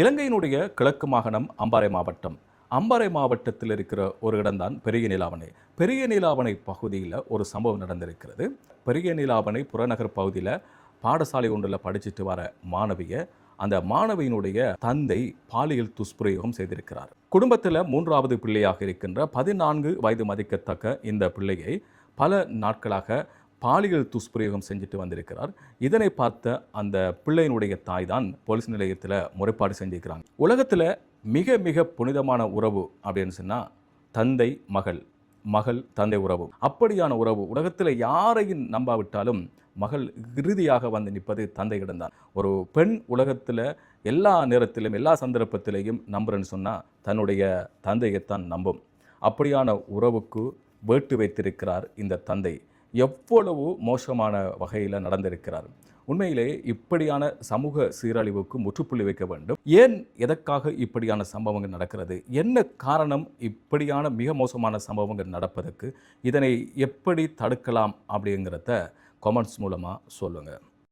இலங்கையினுடைய கிழக்கு மாகாணம் அம்பாறை மாவட்டம். அம்பாறை மாவட்டத்தில் இருக்கிற ஒரு இடம்தான் பெரிய நீலாவணை. பெரிய நீலாவணை பகுதியில் ஒரு சம்பவம் நடந்திருக்கிறது. பெரிய நீலாவணை புறநகர் பகுதியில் பாடசாலை ஒன்றில் படிச்சுட்டு வர மாணவியை அந்த மாணவியினுடைய தந்தை பாலியல் துஷ்பிரயோகம் செய்திருக்கிறார். குடும்பத்தில் மூன்றாவது பிள்ளையாக இருக்கின்ற பதினான்கு வயது மதிக்கத்தக்க இந்த பிள்ளையை பல நாட்களாக பாலியல் துஷ்பிரயோகம் செஞ்சுட்டு வந்திருக்கிறார். இதனை பார்த்த அந்த பிள்ளையினுடைய தாய் தான் போலீஸ் நிலையத்தில் முறைப்பாடு செஞ்சிருக்கிறாங்க உலகத்தில் மிக மிக புனிதமான உறவு அப்படின்னு சொன்னால் தந்தை மகள். மகள் தந்தை உறவு. அப்படியான உறவு. உலகத்தில் யாரையும் நம்பாவிட்டாலும் மகள் இறுதியாக வந்து நிற்பது தந்தையிடம்தான் ஒரு பெண் உலகத்தில் எல்லா நேரத்திலும் எல்லா சந்தர்ப்பத்திலையும் நம்புறேன்னு சொன்னால் தன்னுடைய தந்தையைத்தான் நம்பும். அப்படியான உறவுக்கு வேட்டு வைத்திருக்கிறார் இந்த தந்தை. எவ்வளவு மோசமான வகையில் நடந்திருக்கிறார்? உண்மையிலே இப்படியான சமூக சீரழிவுக்கு முற்றுப்புள்ளி வைக்க வேண்டும். ஏன் எதற்காக இப்படியான சம்பவங்கள் நடக்கிறது? என்ன காரணம் இப்படியான மிக மோசமான சம்பவங்கள் நடப்பதற்கு? இதனை எப்படி தடுக்கலாம் அப்படிங்கிறத கமெண்ட்ஸ் மூலமாக சொல்லுங்கள்